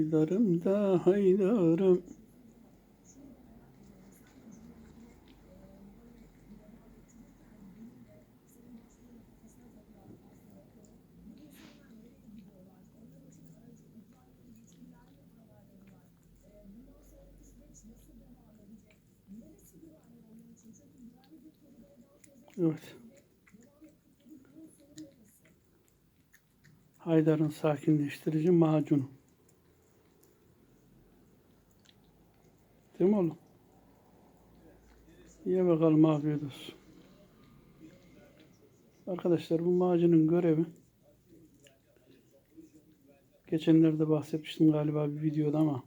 Haydarım da haydarım. Evet. Haydar'ın sakinleştirici macunu. Değil mi oğlum? Ye bakalım afiyet olsun. Arkadaşlar bu macunun görevi geçenlerde bahsetmiştim galiba bir videoda ama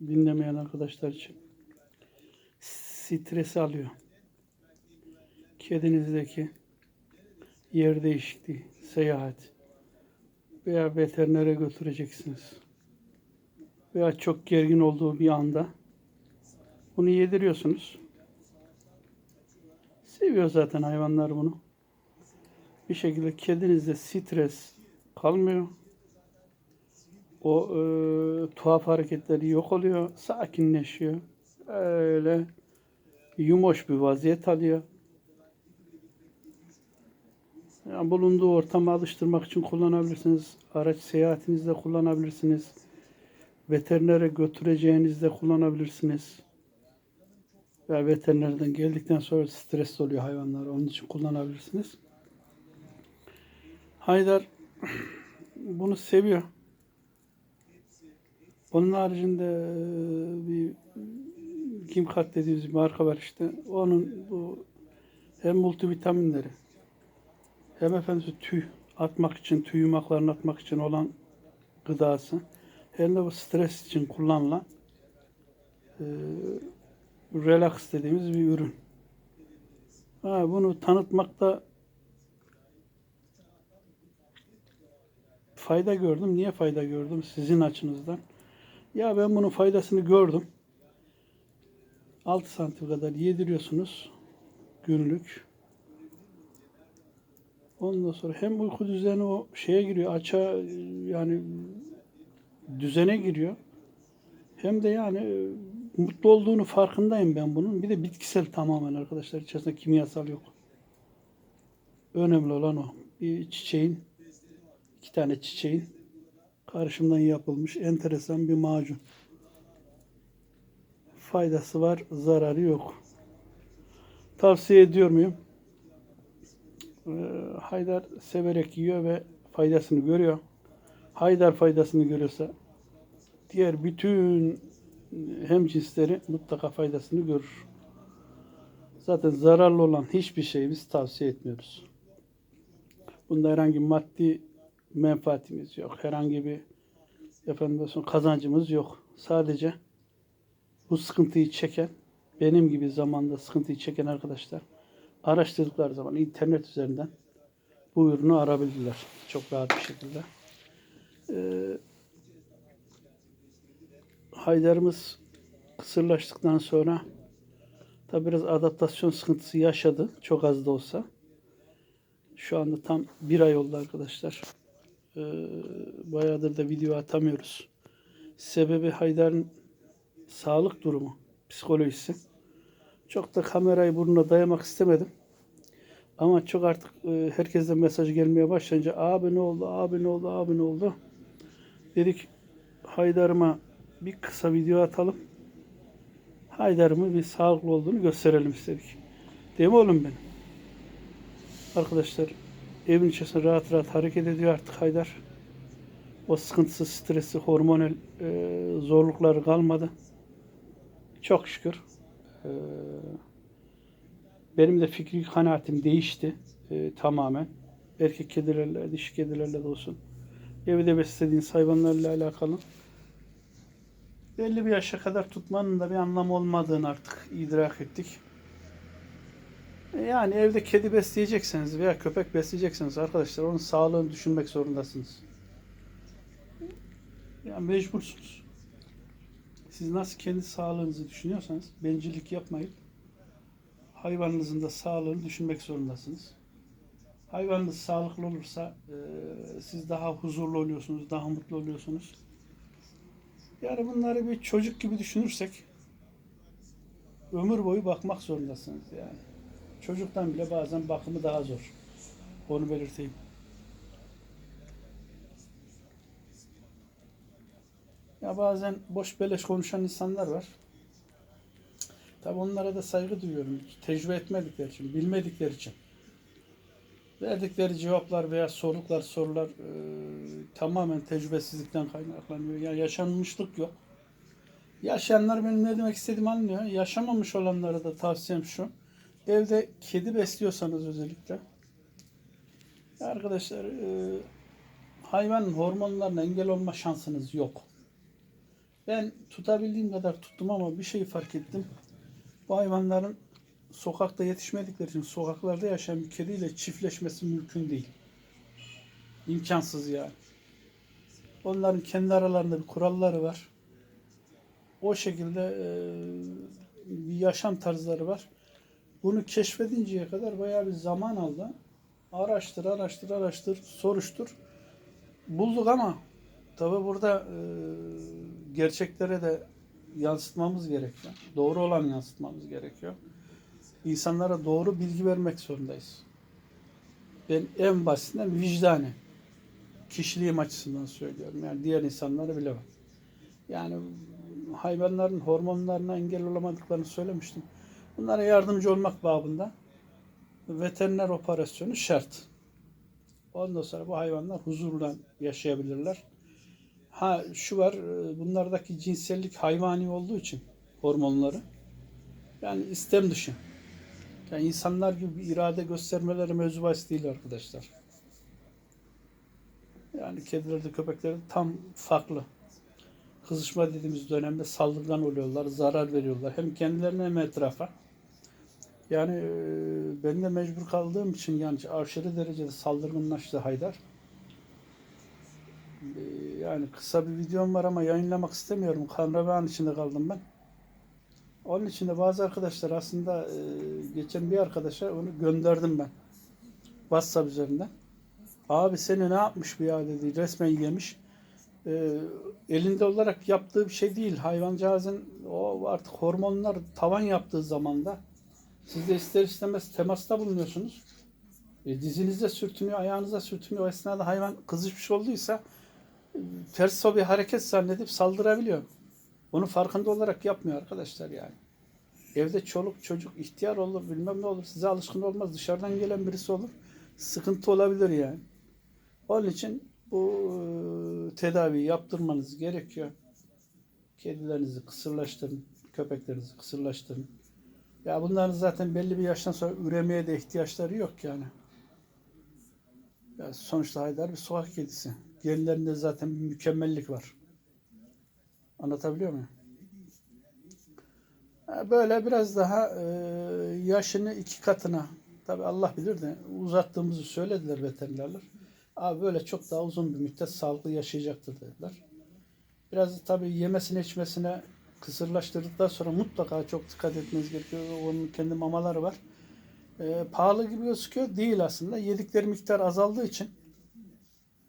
dinlemeyen arkadaşlar için stresi alıyor. Kedinizdeki yer değişikliği, seyahat veya veterinere götüreceksiniz. Veya çok gergin olduğu bir anda bunu yediriyorsunuz. Seviyor zaten hayvanlar bunu. Bir şekilde kedinizde stres kalmıyor. O e, tuhaf hareketleri yok oluyor. Sakinleşiyor. Öyle yumoş bir vaziyet alıyor. Yani bulunduğu ortama alıştırmak için kullanabilirsiniz. Araç seyahatinizde kullanabilirsiniz. Veterinere götüreceğinizde kullanabilirsiniz. Veya veterinerden geldikten sonra stres oluyor hayvanlar. Onun için kullanabilirsiniz. Haydar bunu seviyor. Onun haricinde e, bir Kimkat dediğimiz bir marka var işte. Onun bu hem multivitaminleri hem efendim tüy atmak için, tüy yumaklarını atmak için olan gıdası hem de bu stres için kullanılan e, relax dediğimiz bir ürün. Ha, bunu tanıtmakta fayda gördüm. Niye fayda gördüm? Sizin açınızdan. Ya ben bunun faydasını gördüm. 6 santim kadar yediriyorsunuz günlük. Ondan sonra hem uyku düzeni o şeye giriyor, aça yani düzene giriyor. Hem de yani mutlu olduğunu farkındayım ben bunun. Bir de bitkisel tamamen arkadaşlar. İçerisinde kimyasal yok. Önemli olan o. Bir çiçeğin, iki tane çiçeğin karışımdan yapılmış enteresan bir macun. Faydası var, zararı yok. Tavsiye ediyor muyum? Ee, Haydar severek yiyor ve faydasını görüyor. Haydar faydasını görüyorsa diğer bütün hem cinsleri mutlaka faydasını görür. Zaten zararlı olan hiçbir şeyi biz tavsiye etmiyoruz. Bunda herhangi maddi menfaatimiz yok. Herhangi bir efendim kazancımız yok. Sadece bu sıkıntıyı çeken benim gibi zamanda sıkıntıyı çeken arkadaşlar araştırdıkları zaman internet üzerinden bu ürünü arabildiler. Çok rahat bir şekilde. Ee, Haydar'ımız kısırlaştıktan sonra tabi biraz adaptasyon sıkıntısı yaşadı. Çok az da olsa. Şu anda tam bir ay oldu arkadaşlar. Ee, bayağıdır da video atamıyoruz. Sebebi Haydar'ın sağlık durumu, psikolojisi. Çok da kamerayı burnuna dayamak istemedim. Ama çok artık e, herkesten mesaj gelmeye başlayınca abi ne oldu, abi ne oldu, abi ne oldu. Dedik Haydar'ıma bir kısa video atalım. Haydar'ımın bir sağlıklı olduğunu gösterelim istedik. Değil mi oğlum benim? Arkadaşlar evin içerisinde rahat rahat hareket ediyor artık Haydar. O sıkıntısı, stresi, hormonal e, zorlukları kalmadı. Çok şükür. E, benim de fikri kanaatim değişti e, tamamen. Erkek kedilerle, dişi kedilerle de olsun. Evde beslediğiniz hayvanlarla alakalı. Belli bir yaşa kadar tutmanın da bir anlamı olmadığını artık idrak ettik. E, Yani evde kedi besleyecekseniz veya köpek besleyecekseniz arkadaşlar onun sağlığını düşünmek zorundasınız. Yani mecbursunuz. Siz nasıl kendi sağlığınızı düşünüyorsanız bencillik yapmayın hayvanınızın da sağlığını düşünmek zorundasınız. Hayvanınız sağlıklı olursa e, siz daha huzurlu oluyorsunuz, daha mutlu oluyorsunuz. Yani bunları bir çocuk gibi düşünürsek ömür boyu bakmak zorundasınız yani. Çocuktan bile bazen bakımı daha zor. Onu belirteyim. Ya bazen boş beleş konuşan insanlar var. Tabi onlara da saygı duyuyorum. Tecrübe etmedikleri için, bilmedikleri için. Verdikleri cevaplar veya soruklar, sorular e, tamamen tecrübesizlikten kaynaklanıyor. Ya yaşanmışlık yok. Yaşayanlar benim ne demek istediğimi anlıyor. Yaşamamış olanlara da tavsiyem şu. Evde kedi besliyorsanız özellikle. Arkadaşlar e, hayvanın hormonlarına engel olma şansınız yok. Ben tutabildiğim kadar tuttum ama bir şey fark ettim. Bu hayvanların sokakta yetişmedikleri için sokaklarda yaşayan bir kediyle çiftleşmesi mümkün değil. İmkansız yani. Onların kendi aralarında bir kuralları var. O şekilde e, bir yaşam tarzları var. Bunu keşfedinceye kadar bayağı bir zaman aldı. Araştır, araştır, araştır, soruştur. Bulduk ama tabi burada e, gerçeklere de yansıtmamız gerekiyor. Doğru olan yansıtmamız gerekiyor. İnsanlara doğru bilgi vermek zorundayız. Ben en basitinden vicdanen, kişiliğim açısından söylüyorum. Yani diğer insanları bile var. Yani hayvanların hormonlarına engel olamadıklarını söylemiştim. Bunlara yardımcı olmak babında veteriner operasyonu şart. Ondan sonra bu hayvanlar huzurla yaşayabilirler. Ha şu var, e, bunlardaki cinsellik hayvani olduğu için hormonları. Yani istem dışı. Yani insanlar gibi bir irade göstermeleri mevzu bahis değil arkadaşlar. Yani kedilerde köpeklerde tam farklı. Kızışma dediğimiz dönemde saldırgan oluyorlar, zarar veriyorlar. Hem kendilerine hem etrafa. Yani e, ben de mecbur kaldığım için yani aşırı derecede saldırganlaştı Haydar. E, yani kısa bir videom var ama yayınlamak istemiyorum. Kan içinde kaldım ben. Onun için de bazı arkadaşlar aslında e, geçen bir arkadaşa onu gönderdim ben. WhatsApp üzerinden. Abi seni ne yapmış bu ya dedi. Resmen yemiş. E, elinde olarak yaptığı bir şey değil. Hayvancağızın o artık hormonlar tavan yaptığı zamanda siz de ister istemez temasta bulunuyorsunuz. E, dizinizde sürtünüyor, ayağınıza sürtünüyor. O esnada hayvan kızışmış olduysa e, ters bir hareket zannedip saldırabiliyor. Bunu farkında olarak yapmıyor arkadaşlar yani. Evde çoluk çocuk ihtiyar olur bilmem ne olur size alışkın olmaz dışarıdan gelen birisi olur sıkıntı olabilir yani. Onun için bu tedaviyi yaptırmanız gerekiyor. Kedilerinizi kısırlaştırın, köpeklerinizi kısırlaştırın. Ya bunların zaten belli bir yaştan sonra üremeye de ihtiyaçları yok yani. Ya sonuçta Haydar bir sokak kedisi. Genlerinde zaten bir mükemmellik var. Anlatabiliyor muyum? Böyle biraz daha e, yaşını iki katına tabi Allah bilir de uzattığımızı söylediler veterinerler. Abi böyle çok daha uzun bir müddet sağlıklı yaşayacaktır dediler. Biraz tabi yemesine içmesine kısırlaştırdıktan sonra mutlaka çok dikkat etmeniz gerekiyor. Onun kendi mamaları var. E, pahalı gibi gözüküyor. Değil aslında. Yedikleri miktar azaldığı için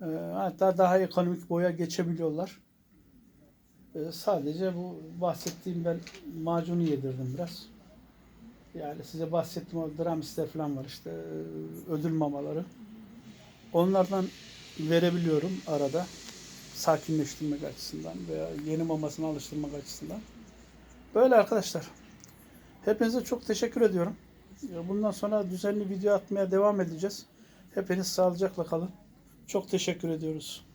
e, hatta daha ekonomik boya geçebiliyorlar. E, sadece bu bahsettiğim ben macunu yedirdim biraz. Yani size bahsettiğim o dramisler falan var işte e, ödül mamaları. Onlardan verebiliyorum arada sakinleştirmek açısından veya yeni mamasını alıştırmak açısından. Böyle arkadaşlar. Hepinize çok teşekkür ediyorum. Bundan sonra düzenli video atmaya devam edeceğiz. Hepiniz sağlıcakla kalın. Çok teşekkür ediyoruz.